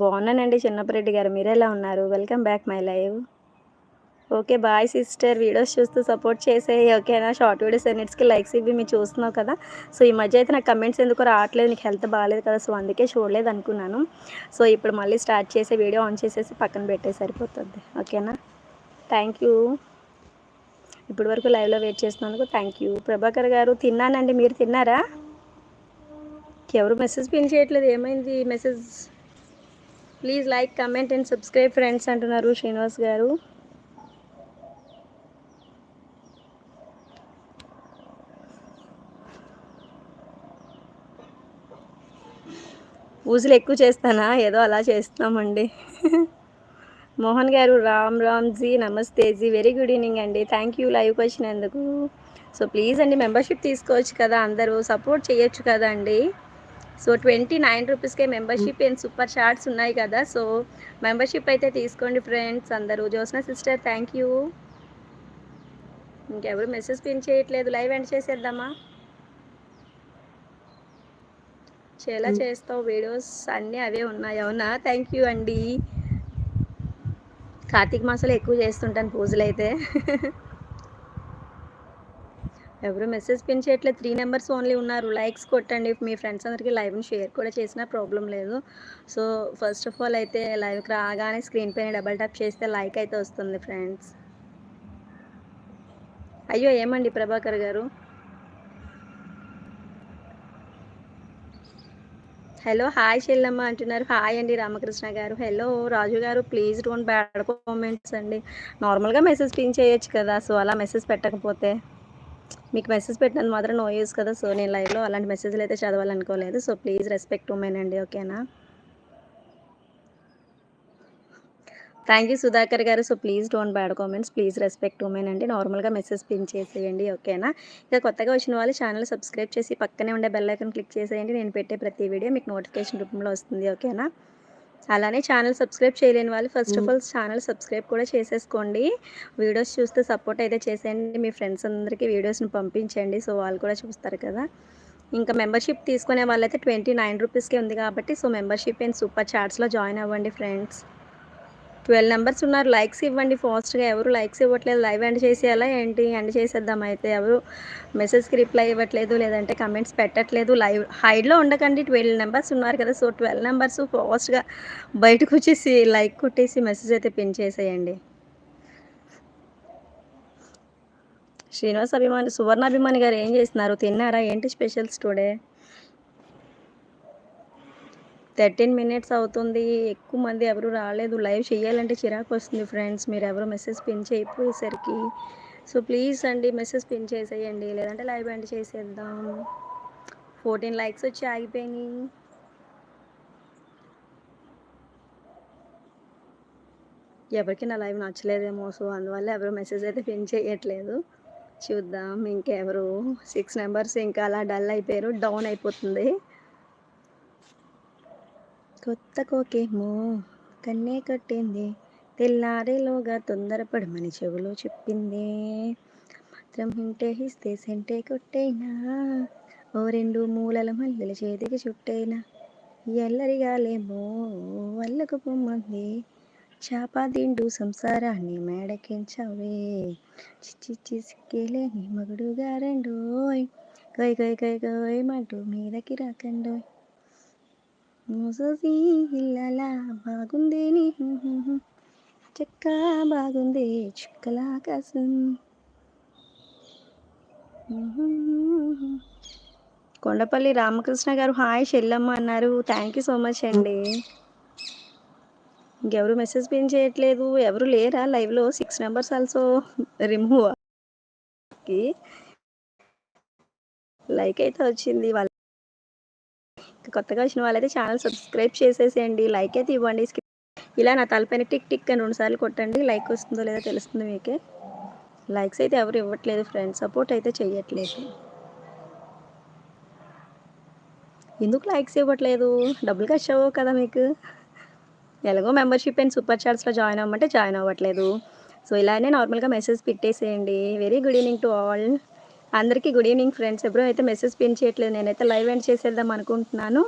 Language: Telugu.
బాగున్నానండి చిన్నప్పరెడ్డి గారు. మీరు ఎలా ఉన్నారు? Welcome back my live okay bye sister videos చూస్తూ సపోర్ట్ చేసే ఓకేనా షార్ట్ వీడియోస్ అన్నిటికి లైక్స్ ఇవి మీరు చూస్తున్నావు కదా? సో ఈ మధ్య అయితే నాకు కమెంట్స్ ఎందుకు రావట్లేదు. నీకు హెల్త్ బాగాలేదు కదా? సో అందుకే చూడలేదు అనుకున్నాను. సో ఇప్పుడు మళ్ళీ స్టార్ట్ చేసే వీడియో ఆన్ చేసేసి పక్కన పెట్టే సరిపోతుంది. ఓకేనా థ్యాంక్ యూ ఇప్పటి వరకు లైవ్లో వెయిట్ చేసినందుకు థ్యాంక్ యూ ప్రభాకర్ గారు తిన్నానండి. మీరు తిన్నారా? ఎవరు మెసేజ్ పిన్ చేయట్లేదు? ఏమైంది? Message please like comment and subscribe friends అంటున్నారు శ్రీనివాస్ గారు. పూజలు ఎక్కువ చేస్తానా? ఏదో అలా చేస్తున్నామండి. మోహన్ గారు రామ్ రామ్ జీ నమస్తే జీ. వెరీ గుడ్ ఈవినింగ్ అండి. థ్యాంక్ యూ లైవ్కి వచ్చినందుకు సో ప్లీజ్ అండి మెంబర్షిప్ తీసుకోవచ్చు కదా అందరూ సపోర్ట్ చేయొచ్చు కదా అండి. సో ట్వంటీ నైన్ రూపీస్కే మెంబర్షిప్ అండ్ సూపర్ షార్ట్స్ ఉన్నాయి కదా. సో మెంబర్షిప్ అయితే తీసుకోండి ఫ్రెండ్స్ అందరూ. జోస్నా సిస్టర్ థ్యాంక్ యూ ఇంకెవరు మెసేజ్ పిన్ చేయట్లేదు. లైవ్ ఎండ్ చేసేద్దామా? చాలా చేస్తావు. వీడియోస్ అన్నీ అవే ఉన్నాయి. అవునా? థ్యాంక్ యూ అండి. కార్తీక మాసంలో ఎక్కువ చేస్తుంటాను పూజలు అయితే ఎవరు మెసేజ్ పిన్ చేయట్లేదు. త్రీ నెంబర్స్ ఓన్లీ ఉన్నారు. లైక్స్ కొట్టండి. మీ ఫ్రెండ్స్ అందరికీ లైవ్ని షేర్ కూడా చేసినా ప్రాబ్లం లేదు. సో ఫస్ట్ ఆఫ్ ఆల్ అయితే లైవ్కి రాగానే స్క్రీన్ పైన డబల్ ట్యాప్ చేస్తే లైక్ అయితే వస్తుంది ఫ్రెండ్స్ అయ్యో ఏమండి ప్రభాకర్ గారు? హలో హాయ్ చెల్లమ్మ అంటున్నారు. హాయ్ అండి రామకృష్ణ గారు. హలో రాజు గారు ప్లీజ్ డోంట్ బ్యాడ్ కామెంట్స్ అండి. నార్మల్గా మెసేజ్ పిన్ చేయొచ్చు కదా. సో అలా మెసేజ్ పెట్టకపోతే. మీకు మెసేజ్ పెట్టినది మాత్రం నో యూస్ కదా. సో నేను లైవ్లో అలాంటి మెసేజ్లు అయితే చదవాలనుకోలేదు. సో ప్లీజ్ రెస్పెక్ట్ ఉమెన్ అండి ఓకేనా థ్యాంక్ యూ సుధాకర్ గారు. So please don't bad comments please respect women అండి. నార్మల్గా మెసేజ్ పిన్ చేసేయండి ఓకేనా ఇక కొత్తగా వచ్చిన వాళ్ళు ఛానల్ సబ్స్క్రైబ్ చేసి పక్కనే ఉండే బెల్ ఐకన్ క్లిక్ చేసేయండి. నేను పెట్టే ప్రతి వీడియో మీకు నోటిఫికేషన్ రూపంలో వస్తుంది ఓకేనా అలానే ఛానల్ సబ్స్క్రైబ్ చేయలేని వాళ్ళు first of all channel subscribe కూడా చేసేసుకోండి. వీడియోస్ చూస్తే సపోర్ట్ అయితే చేసేయండి. మీ ఫ్రెండ్స్ అందరికీ వీడియోస్ని పంపించండి. సో వాళ్ళు కూడా చూస్తారు కదా. ఇంకా మెంబర్షిప్ తీసుకునే వాళ్ళైతే ట్వంటీ నైన్ రూపీస్కే ఉంది కాబట్టి సో మెంబర్షిప్ అండ్ సూపర్ చాట్స్లో జాయిన్ అవ్వండి ఫ్రెండ్స్. ట్వెల్వ్ నెంబర్స్ ఉన్నారు. లైక్స్ ఇవ్వండి. ఫాస్ట్గా ఎవరు లైక్స్ ఇవ్వట్లేదు. లైవ్ ఎండ్ చేసేయాలా ఏంటి? ఎండ్ చేసేద్దాం అయితే ఎవరు? మెసేజ్కి రిప్లై ఇవ్వట్లేదు. లేదంటే కమెంట్స్ పెట్టట్లేదు. లైవ్ హైడ్లో ఉండకండి. ట్వెల్వ్ నెంబర్స్ ఉన్నారు కదా. సో ట్వెల్వ్ నెంబర్స్ ఫాస్ట్గా బయటకు వచ్చేసి లైక్ కొట్టేసి మెసేజ్ అయితే పిన్ చేసేయండి. శ్రీనివాస్ అభిమాని సువర్ణ అభిమాని గారు ఏం చేస్తున్నారు? తిన్నారా? ఏంటి స్పెషల్స్ టుడే? థర్టీన్ మినిట్స్ అవుతుంది. ఎక్కువ మంది ఎవరు రాలేదు. లైవ్ చేయాలంటే చిరాకు వస్తుంది ఫ్రెండ్స్. మీరు ఎవరు మెసేజ్ పిన్ చేయపోయేసరికి. సో ప్లీజ్ అండి మెసేజ్ పిన్ చేసేయండి. లేదంటే లైవ్ ఎండ్ చేసేద్దాం. ఫోర్టీన్ లైక్స్ వచ్చి ఆగిపోయినాయి. ఎవరికి నా లైవ్ నచ్చలేదేమో. సో అందువల్ల ఎవరు మెసేజ్ అయితే పిన్ చేయట్లేదు. చూద్దాం ఇంకెవరు. సిక్స్ నెంబర్స్ ఇంకా అలా డల్ అయిపోయారు. డౌన్ అయిపోతుంది. కొత్త కోకేమో కన్నే కట్టింది. తెల్లారేలోగా తొందరపడమని చెవులో చెప్పింది. మాత్రం ఇంటే ఇస్తే సెంటే కొట్టేనా? ఓ రెండు మూలల మల్లెల చేతికి చుట్టేనా? ఎల్లరిగాలేమో వల్లకు పొమ్మంది. చాప దిండు సంసారాన్ని మేడకించవే. చిచ్చి చిసిక్కేలేని మగుడుగా రెండోయ్. కై కై కై గోయ్ మంటూ మీదకి రాకండోయ్. మోసీ ఇల్లలా బాగుంది నీ చెక్క బాగుంది చుక్కల ఆకాశం కొండపల్లి రామకృష్ణ గారు హాయ్ షెల్లమ్మ అన్నారు. థ్యాంక్ యూ సో మచ్ అండి. ఇంకెవరు మెసేజ్ పిన్ చేయట్లేదు. ఎవరు లేరా లైవ్లో six numbers also remove like అయితే వచ్చింది. వాళ్ళ కొత్తగా వచ్చిన వాళ్ళైతే ఛానల్ సబ్స్క్రైబ్ చేసేసేయండి. లైక్ అయితే ఇవ్వండి. ఇలా నా తలపైన టిక్ టిక్ అని రెండుసార్లు కొట్టండి. లైక్ వస్తుందో లేదో తెలుస్తుంది మీకే. లైక్స్ అయితే ఎవరు ఇవ్వట్లేదు ఫ్రెండ్స్. సపోర్ట్ అయితే చెయ్యట్లేదు. ఎందుకు లైక్స్ ఇవ్వట్లేదు? డబ్బులు ఖర్చు కదా మీకు? ఎలాగో మెంబర్షిప్ అండ్ సూపర్ చార్ట్స్లో జాయిన్ అవ్వమంటే జాయిన్ అవ్వట్లేదు. సో ఇలానే నార్మల్గా మెసేజ్ పెట్టేసేయండి. Very good evening to all. అందరికీ గుడ్ ఈవినింగ్ ఫ్రెండ్స్. ఎప్పుడైతే మెసేజ్ పిన్ చేయట్లేదు నేనైతే లైవ్ ఎండ్ చేసేద్దాం అనుకుంటున్నాను.